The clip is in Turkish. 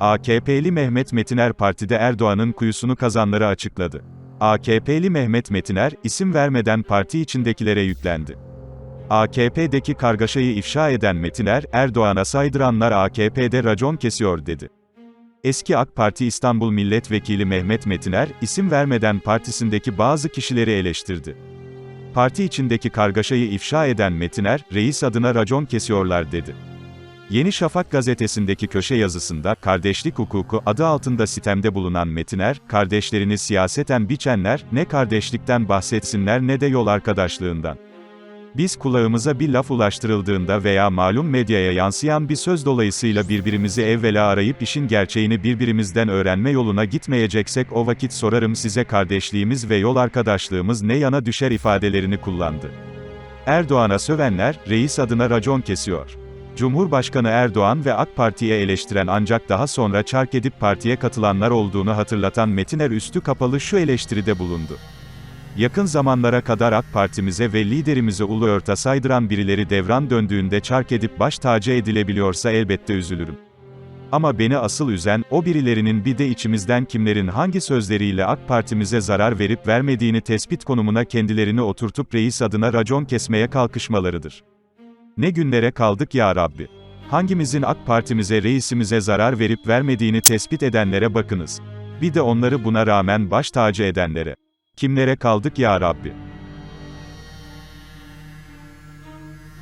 AKP'li Mehmet Metiner partide Erdoğan'ın kuyusunu kazanları açıkladı. AKP'li Mehmet Metiner, isim vermeden parti içindekilere yüklendi. AKP'deki kargaşayı ifşa eden Metiner, Erdoğan'a saydıranlar AKP'de racon kesiyor dedi. Eski AK Parti İstanbul Milletvekili Mehmet Metiner, isim vermeden partisindeki bazı kişileri eleştirdi. Parti içindeki kargaşayı ifşa eden Metiner, reis adına racon kesiyorlar dedi. Yeni Şafak gazetesindeki köşe yazısında, kardeşlik hukuku adı altında sitemde bulunan Metiner, kardeşlerini siyaseten biçenler, ne kardeşlikten bahsetsinler ne de yol arkadaşlığından. Biz kulağımıza bir laf ulaştırıldığında veya malum medyaya yansıyan bir söz dolayısıyla birbirimizi evvela arayıp işin gerçeğini birbirimizden öğrenme yoluna gitmeyeceksek o vakit sorarım size kardeşliğimiz ve yol arkadaşlığımız ne yana düşer ifadelerini kullandı. Erdoğan'a sövenler, reis adına racon kesiyor. Cumhurbaşkanı Erdoğan ve AK Parti'ye eleştiren ancak daha sonra çark edip partiye katılanlar olduğunu hatırlatan Metiner üstü kapalı şu eleştiride bulundu. Yakın zamanlara kadar AK Partimize ve liderimize ulu örte saydıran birileri devran döndüğünde çark edip baş tacı edilebiliyorsa elbette üzülürüm. Ama beni asıl üzen, o birilerinin bir de içimizden kimlerin hangi sözleriyle AK Partimize zarar verip vermediğini tespit konumuna kendilerini oturtup reis adına racon kesmeye kalkışmalarıdır. Ne günlere kaldık ya Rabbi. Hangimizin AK Partimize reisimize zarar verip vermediğini tespit edenlere bakınız. Bir de onları buna rağmen baş tacı edenlere. Kimlere kaldık ya Rabbi?